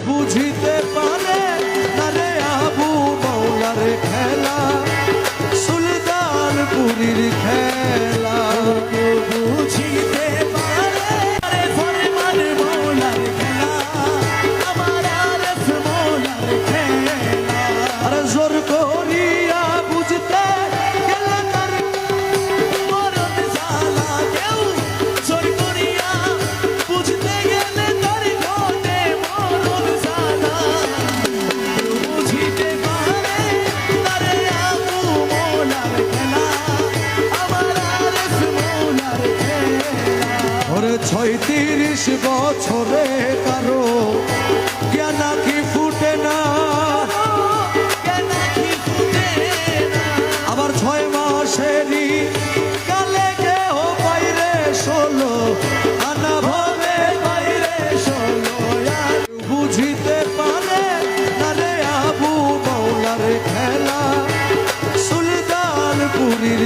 বুঝিতে পারে না রে আবু মৌলার খেলা? সুলতানপুরীর ওরে ছয়ত্রিশ বছরে কারও জ্ঞান কি ফুটে না। আবার ছয় মাসেরই কালে কেহ বাইরে ষোলো আনা ভাবে বাইরে ষোলো। বুঝিতে পারে না রে আবু মৌলার খেলা, সুলতানপুরীর